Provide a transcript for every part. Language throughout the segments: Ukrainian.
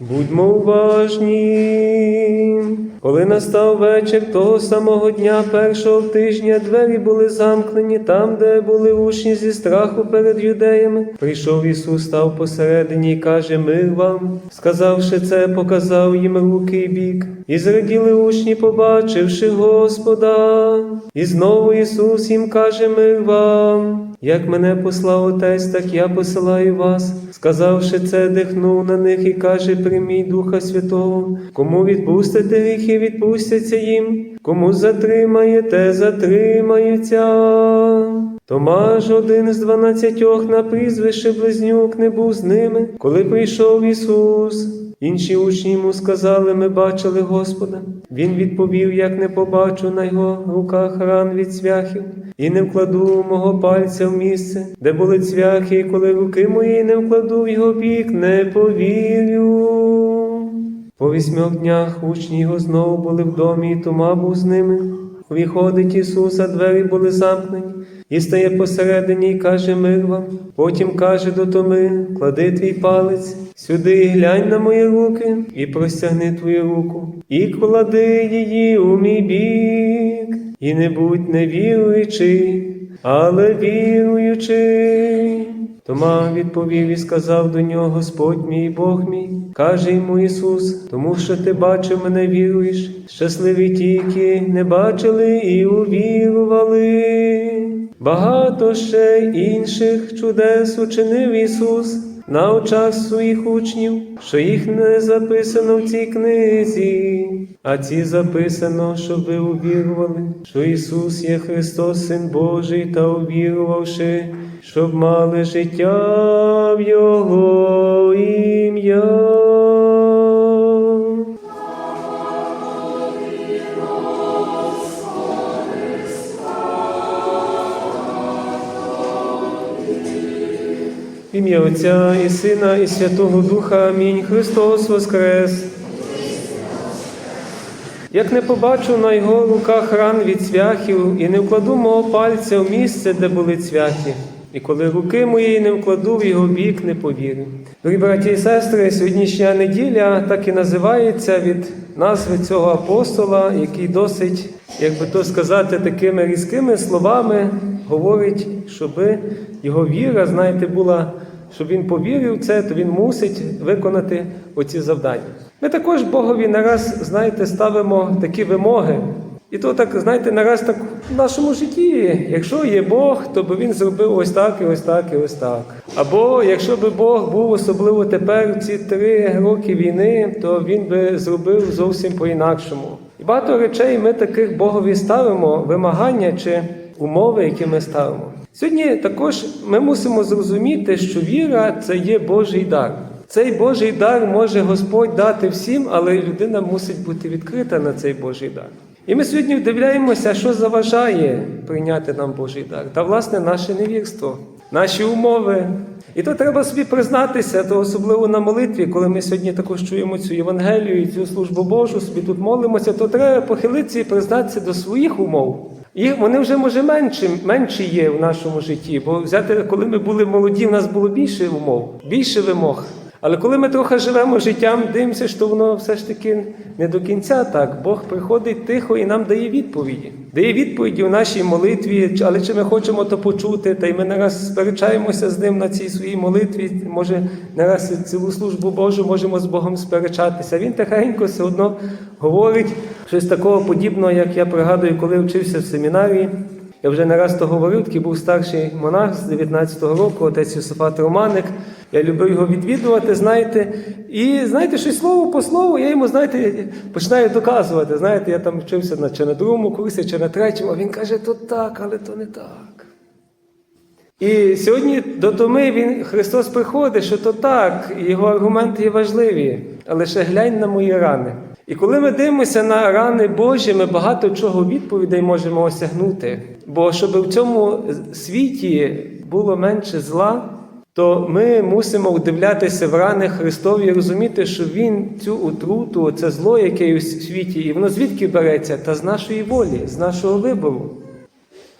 Будьмо уважні. Коли настав вечір того самого дня, першого тижня, двері були замкнені там, де були учні зі страху перед юдеями. Прийшов Ісус, став посередині і каже: Мир вам. Сказавши це, показав їм руки і бік. І зраділи учні, побачивши Господа. І знову Ісус їм каже: Мир вам. Як мене послав Отець, так я посилаю вас. Сказавши це, дихнув на них і каже: Прийміть Духа Святого. Кому відпустите гріхи, відпустяться їм. Кому затримаєте, затримаються. Томаж, один з дванадцятьох на прізвище Близнюк, не був з ними, коли прийшов Ісус. Інші учні йому сказали, ми бачили Господа. Він відповів, як не побачу на його руках ран від цвяхів, і не вкладу мого пальця в місце, де були цвяхи, і коли руки мої не вкладу в його бік, не повірю. По вісьмох днях учні його знову були в домі, і Тома був з ними. Виходить Ісус, а двері були замкнені, і стає посередині і каже мир вам. Потім каже до Томи, клади твій палець сюди і глянь на мої руки, і простягни твою руку, і клади її у мій бік, і не будь невіруючий, але віруючий. Тома відповів і сказав до нього Господь мій Бог мій, каже йому Ісус, тому що ти бачив мене віруєш, щасливі ті, які не бачили і увірували. Багато ще інших чудес учинив Ісус на очах своїх учнів, що їх не записано в цій книзі, а ці записано, щоб ви увірували, що Ісус є Христос, Син Божий, та увірувавши, щоб мали життя в Його ім'я. Ім'я Отця і Сина, і Святого Духа. Амінь. Христос Воскрес. Як не побачу на його руках ран від цвяхів, і не вкладу мого пальця в місце, де були цвяхи, і коли руки моєї не вкладу в його бік, не повірю. Дорогі браті і сестри, сьогоднішня неділя так і називається від назви цього апостола, який досить, як би то сказати, такими різкими словами говорить, щоби його віра, знаєте, була, щоб він повірив в це, то він мусить виконати оці завдання. Ми також Богові нараз, знаєте, ставимо такі вимоги. І то так, знаєте, нараз так в нашому житті, якщо є Бог, то би він зробив ось так, і ось так, і ось так. Або якщо би Бог був особливо тепер ці три роки війни, то він би зробив зовсім по-інакшому. І багато речей ми таких Богові ставимо, вимагання чи умови, які ми ставимо. Сьогодні також ми мусимо зрозуміти, що віра це є Божий дар. Цей Божий дар може Господь дати всім, але людина мусить бути відкрита на цей Божий дар. І ми сьогодні вдивляємося, що заважає прийняти нам Божий дар. Та, власне, наше невірство, наші умови. І то треба собі признатися, то особливо на молитві, коли ми сьогодні також чуємо цю Євангелію і цю службу Божу, собі тут молимося, то треба похилитися і признатися до своїх умов. І вони вже може менші, менші є в нашому житті. Бо взяти, коли ми були молоді, в нас було більше умов, більше вимог. Але коли ми трохи живемо життям, дивимося, що воно все ж таки не до кінця так. Бог приходить тихо і нам дає відповіді. Дає відповіді в нашій молитві, але чи ми хочемо то почути, та й ми не раз сперечаємося з ним на цій своїй молитві. Може, не раз цілу службу Божу можемо з Богом сперечатися. Він тихенько все одно говорить щось такого подібного, як я пригадую, коли вчився в семінарії. Я вже не раз то говорив, такий був старший монах з 19-го року, отець Йосифат Романик. Я любив його відвідувати, знаєте. І знаєте, щось слово по слову, я йому, знаєте, починаю доказувати. Знаєте, я там вчився на, чи на другому курсі, чи на третьому, а він каже, то так, але то не так. І сьогодні до Томи він, Христос приходить, що то так, і його аргументи є важливі, але ще глянь на мої рани. І коли ми дивимося на рани Божі, ми багато чого відповідей можемо осягнути. Бо щоб в цьому світі було менше зла, то ми мусимо вдивлятися в рани Христові і розуміти, що Він цю отруту, це зло, яке у світі, і воно звідки береться? Та з нашої волі, з нашого вибору.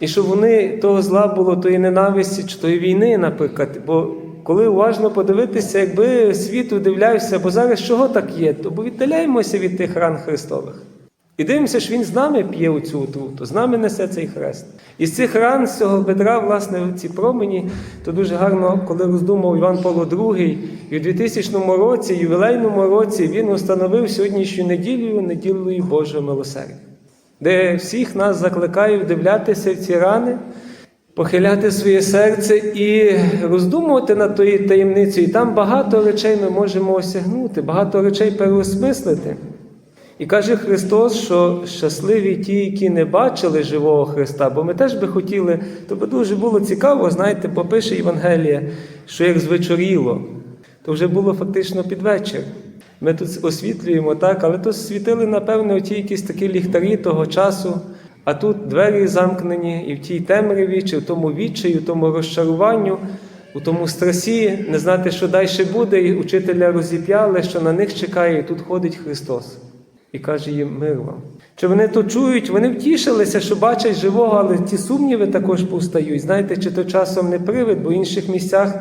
І щоб вони того зла було, тої ненависті, чи тої війни, наприклад. Бо коли уважно подивитися, якби світ удивлявся, бо зараз чого так є, то бо віддаляємося від тих ран Христових. І дивимося, що він з нами п'є оцю отруту, з нами несе цей хрест. І з цих ран, з цього бедра, власне, ці промені, то дуже гарно, коли роздумав Іван Павло II, і в 2000 році, ювілейному році, він установив сьогоднішню неділю, неділею Божого милосердя, де всіх нас закликає вдивлятися в ці рани, похиляти своє серце і роздумувати над тою таємницею. І там багато речей ми можемо осягнути, багато речей переосмислити. І каже Христос, що щасливі ті, які не бачили живого Христа, бо ми теж би хотіли, то би дуже було цікаво, знаєте, попише Євангелія, що як звечоріло, то вже було фактично під вечір. Ми тут освітлюємо так, але то світили, напевне, оті якісь такі ліхтарі того часу, а тут двері замкнені, і в тій темряві, чи в тому відчаї, в тому розчаруванню, у тому стресі, не знати, що далі буде, і учителя розіп'яли, що на них чекає, і тут ходить Христос і каже їм мир вам. Чи вони то чують, вони втішилися, що бачать живого, але ті сумніви також повстають. Знаєте, чи то часом не привид, бо в інших місцях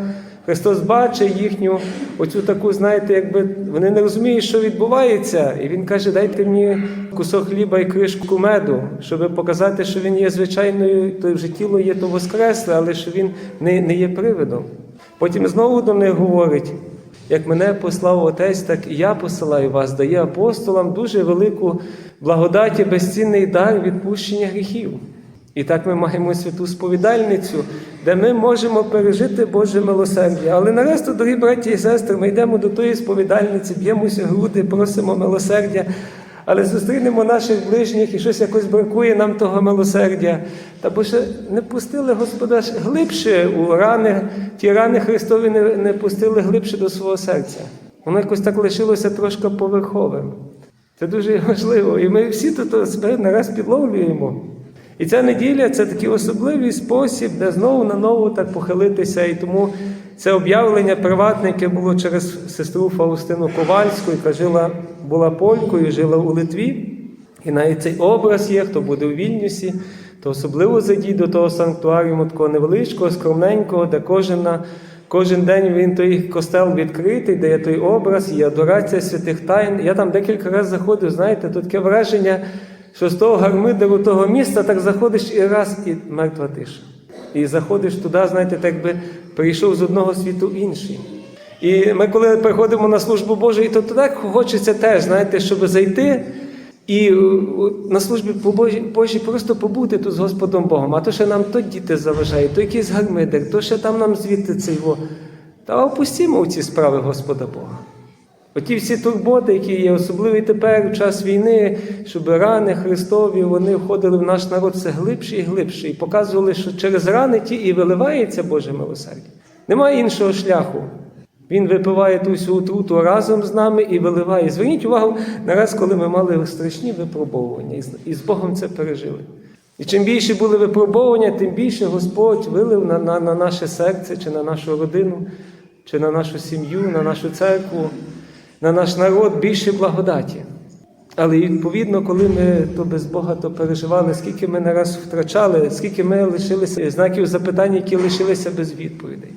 Христос бачить їхню, оцю таку, знаєте, якби вони не розуміють, що відбувається. І Він каже, дайте мені кусок хліба і кришку меду, щоб показати, що він є звичайною, то вже тіло є то воскресле, але що він не, не є привидом. Потім знову до них говорить. Як мене послав Отець, так і я посилаю вас, дає апостолам дуже велику благодать і безцінний дар відпущення гріхів. І так ми маємо святу сповідальницю, де ми можемо пережити Боже милосердя. Але нарешті, дорогі браті і сестри, ми йдемо до тої сповідальниці, б'ємося груди, просимо милосердя, але зустрінемо наших ближніх і щось якось бракує нам того милосердя. Та бо ще не пустили Господа глибше у рани, ті рани Христові не, не пустили глибше до свого серця. Воно якось так лишилося трошки поверховим. Це дуже важливо. І ми всі тут себе нараз підловлюємо. І ця неділя це такий особливий спосіб, де знову на нову так похилитися. І тому це об'явлення приватне, яке було через сестру Фаустину Ковальську, яка жила, була полькою, жила у Литві. І навіть цей образ є, хто буде у Вільнюсі, то особливо зайдіть до того санктуаріуму, такого невеличкого, скромненького, де кожен, кожен день він той костел відкритий, де є той образ, є адорація святих тайн. Я там декілька разів заходив, знаєте, тут таке враження, що з того гармидеру того міста так заходиш і раз, і мертва тиша. І заходиш туди, знаєте, так би прийшов з одного світу в інший. І ми, коли приходимо на службу Божу, то так хочеться теж, знаєте, щоб зайти і е, на службі Божій, просто побути тут з Господом Богом. А то ще нам то діти заважають, то якийсь гармидер, то ще там нам звідти цей. Та опустімо в ці справи Господа Бога. Оті всі турботи, які є, особливо і тепер, в час війни, щоб рани Христові вони входили в наш народ все глибше і глибше, і показували, що через рани ті і виливається Боже милосердя. Немає іншого шляху. Він випиває ту всю отруту разом з нами і виливає. Зверніть увагу на раз, коли ми мали страшні випробовування, і з Богом це пережили. І чим більше були випробовування, тим більше Господь вилив на, на, на наше серце, чи на нашу родину, чи на нашу сім'ю, на нашу церкву, на наш народ більше благодаті. Але відповідно, коли ми то без Бога то переживали, скільки ми не раз втрачали, скільки ми лишилися знаків запитань, які лишилися без відповідей.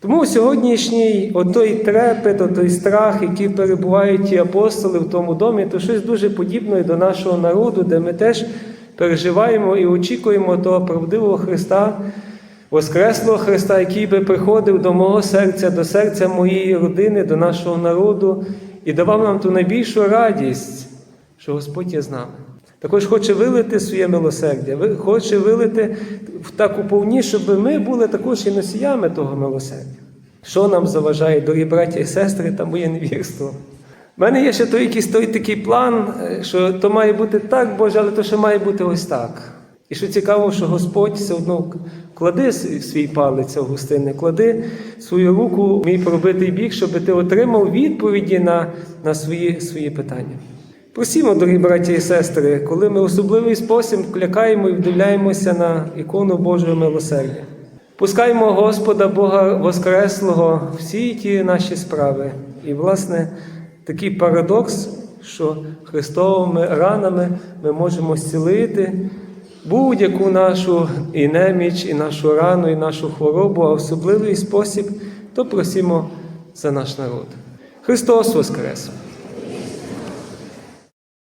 Тому сьогоднішній отой трепет, отой страх, який перебувають ті апостоли в тому домі, то щось дуже подібне до нашого народу, де ми теж переживаємо і очікуємо того правдивого Христа, Воскреслого Христа, який би приходив до мого серця, до серця моєї родини, до нашого народу і давав нам ту найбільшу радість, що Господь є з нами. Також хоче вилити своє милосердя, хоче вилити в таку повні, щоб ми були також і носіями того милосердя. Що нам заважає, дорогі браті і сестри, та моє невірство? У мене є ще той якийсь той такий план, е, що то має бути так, Боже, але то ще має бути ось так. І що цікаво, що Господь все одно клади свій палець Августине, клади свою руку мій пробитий бік, щоб ти отримав відповіді на, на свої, свої питання. Просімо, дорогі браті і сестри, коли ми особливий спосіб клякаємо і вдивляємося на ікону Божого милосердя. Пускаємо Господа Бога Воскреслого всі ті наші справи. І, власне, такий парадокс, що Христовими ранами ми можемо зцілити будь-яку нашу і неміч, і нашу рану, і нашу хворобу, а особливий спосіб то просімо за наш народ. Христос Воскрес!